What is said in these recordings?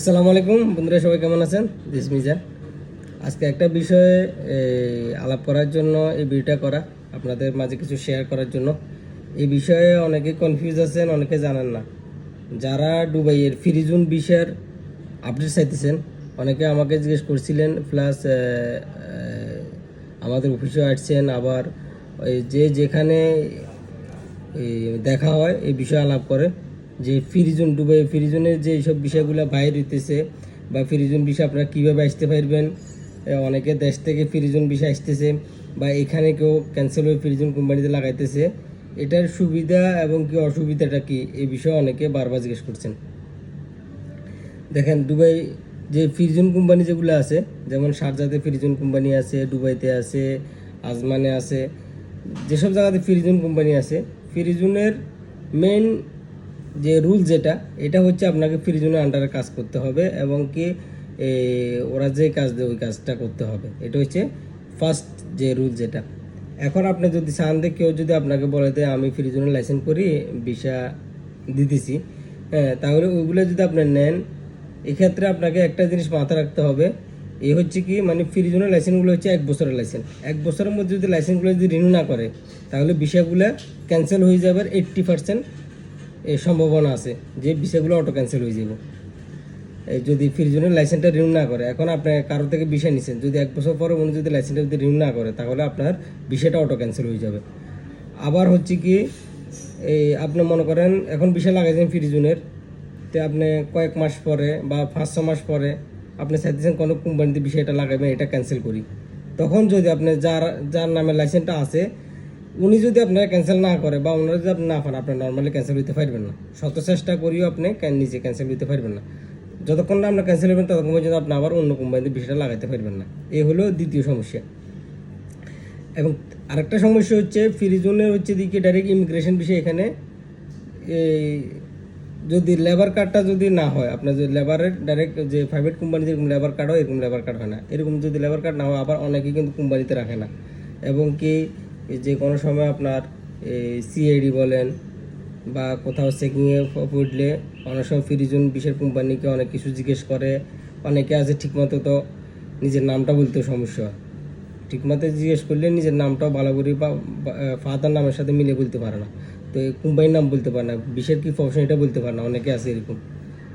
আসসালামু আলাইকুম। বন্ধুরা, সবাই কেমন আছেন? দিস মিজান। আজকে একটা বিষয়ে আলাপ করার জন্য, এই ভিডিওটা করা, আপনাদের মাঝে কিছু শেয়ার করার জন্য। এই বিষয়ে অনেকে কনফিউজ আছেন, অনেকে জানেন না। যারা দুবাইয়ের ফিরিজুন বিষয়ের আপডেট চাইতেছেন, অনেকে আমাকে জিজ্ঞেস করছিলেন প্লাস আমাদের অফিসেও আসছেন, আবার যে যেখানে দেখা হয়, এই বিষয়ে আলাপ করে। যে ফিরিজুন দুবাই ফিরিজুনের যে সব বিষয়গুলো বাইরে হইতেছে বা ফিরিজুন বিষয় আপনারা কীভাবে আসতে পারবেন অনেকে দেশ থেকে ফিরিজুন বিষয় আসতেছে বা এখানে কেউ ক্যান্সেল হয়ে ফিরিজুন কোম্পানিতে লাগাইতেছে, এটার সুবিধা এবং কি অসুবিধাটা কি? এই বিষয়ে অনেকে বারবার জিজ্ঞেস করছেন। দেখেন, দুবাই যে ফিরজুন কোম্পানি যেগুলো আছে, যেমন শারজাতে ফিরজুন কোম্পানি আছে, দুবাইতে আছে, আজমানে আছে, যেসব জায়গাতে ফিরজুন কোম্পানি আছে, ফিরজুনের মেন যে রুল যেটা, এটা হচ্ছে আপনাকে ফিরজুনের আন্ডারে কাজ করতে হবে এবং কি ওরা যে কাজ দেয় ওই কাজটা করতে হবে। এটা হচ্ছে ফার্স্ট যে রুল যেটা। এখন আপনি যদি চান কেউ যদি আপনাকে বলে যে আমি ফিরজুনের লাইসেন্স করি ভিসা দিতেছি হ্যাঁ তাহলে ওইগুলো যদি আপনি নেন, এক্ষেত্রে আপনাকে একটা জিনিস মাথায় রাখতে হবে, এ হচ্ছে কি মানে ফ্রিজনের লাইসেন্সগুলো হচ্ছে এক বছরের লাইসেন্স এক বছরের মধ্যে যদি লাইসেন্সগুলো যদি রিনিউ না করে, তাহলে বিষয়গুলো ক্যান্সেল হয়ে যাবে এইট্টি পার্সেন্ট এই সম্ভাবনা আছে যে বিষয়গুলো অটো ক্যান্সেল হয়ে যাবে। যদি ফ্রিজনের লাইসেন্সটা রিনিউ না করে, এখন আপনি কারও থেকে বিষয় নিছেন, যদি এক বছর পরে উনি যদি লাইসেন্সটা যদি রিনিউ না করে, তাহলে আপনার বিষয়টা অটো ক্যান্সেল হয়ে যাবে। আবার হচ্ছে কি, এই আপনি মনে করেন এখন বিষয় লাগাইছেন ফ্রিজুনের, তো আপনি কয়েক মাস পরে বা পাঁচ ছ মাস পরে আপনি চাইতেছেন কোনো কোম্পানিতে বিষয়টা লাগাবেন এটা ক্যান্সেল করি। তখন যদি আপনি যার যার নামে লাইসেন্সটা আছে উনি যদি আপনারা ক্যান্সেল না করে বা ওনারা যদি আপনি না পান আপনি নর্মালি ক্যান্সেল হইতে পারবেন না। শত চেষ্টা করিও আপনি নিজে ক্যান্সেল হইতে পারবেন না। যতক্ষণ না আপনার ক্যান্সেল হবেন ততক্ষণ পর্যন্ত আপনি আবার অন্য কোম্পানিতে বিষয়টা লাগাইতে পারবেন না। এই হলো দ্বিতীয় সমস্যা। এবং আরেকটা সমস্যা হচ্ছে, ফ্রিজনের হচ্ছে দিকে ডাইরেক্ট ইমিগ্রেশন বিষয় এখানে এই যদি লেবার কার্ডটা যদি না হয়, আপনার যদি লেবারের ডাইরেক্ট যে প্রাইভেট কোম্পানি যেরকম লেবার কার্ড হয়, এরকম লেবার কার্ড হয় না। এরকম যদি লেবার কার্ড না হয়, আবার অনেকে কিন্তু কোম্পানিতে রাখে না। এবং কি যে কোনো সময় আপনার সিআইডি বলেন বা কোথাও চেকিংয়ে পড়লে অনেক সময় ফ্রিজুন বিশের কোম্পানিকে অনেক কিছু জিজ্ঞেস করে। অনেকে আছে ঠিকমতো তো নিজের নামটা বলতে সমস্যা ঠিকমতো জিজ্ঞেস করলে নিজের নামটাও ভালো করে বা ফাদার নামের সাথে মিলে বলতে পারে না। তো এই কোম্পানির নাম বলতে পারে না বিশের কি প্রফেশন এটা বলতে পারে না, অনেকে আছে এরকম।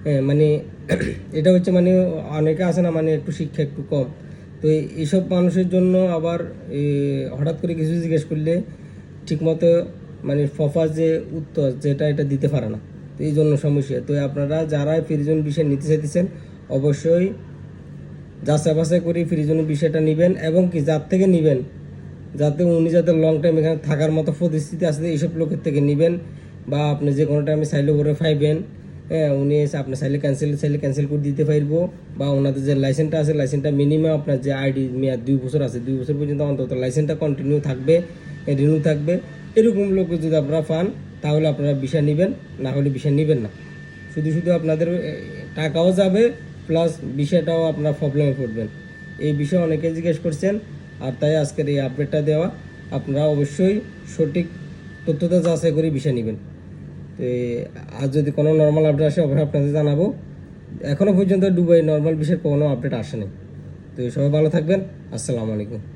হ্যাঁ মানে এটা হচ্ছে মানে অনেকে আছে না মানে একটু শিক্ষা একটু কম। তো এইসব মানুষের জন্য আবার হঠাৎ করে কিছু জিজ্ঞেস করলে ঠিকমতো মানে ফফার যে উত্তর, যেটা এটা দিতে পারে না। তো এই জন্য সমস্যা। তো আপনারা যারা ফ্রিজন বিষয় নিতে চাইতেছেন, অবশ্যই যাচাই বাছাই করে ফ্রিজনের বিষয়টা নেবেন এবং কি যার থেকে নেবেন, যাতে উনি যাতে লং টাইম এখানে থাকার মতো পরিস্থিতি আছে, এইসব লোকের থেকে নেবেন বা আপনি যে কোনো টাইমে চাইলে করে পাইবেন। হ্যাঁ উনি এসে আপনি চাইলে ক্যান্সেল চাইলে ক্যান্সেল করে দিতে পারব। বা ওনাদের যে লাইসেন্সটা আছে লাইসেন্সটা মিনিমাম আপনার যে আইডি মেয়াদ দুই বছর আছে, দুই বছর পর্যন্ত অন্তত লাইসেন্সটা কন্টিনিউ থাকবে রিনিউ থাকবে। এরকম লোক যদি আপনারা পান, তাহলে আপনারা বিষয় নেবেন, না হলে বিষয় নেবেন না। শুধু শুধু আপনাদের টাকাও যাবে প্লাস বিষয়টাও আপনার প্রবলেমে পড়বেন। এই বিষয়ে অনেকে জিজ্ঞেস করছেন, আর তাই আজকের এই আপডেটটা দেওয়া। আপনারা অবশ্যই সঠিক তথ্যটা যাচাই করে বিষয় নেবেন। তো আর যদি কোনো নর্মাল আপডেট আসে, অবশ্যই আপনাদের জানাব। এখনও পর্যন্ত দুবাই নর্মাল বিষয়ের কোনো আপডেট আসেনি। তো সবাই ভালো থাকবেন। আসসালামু আলাইকুম।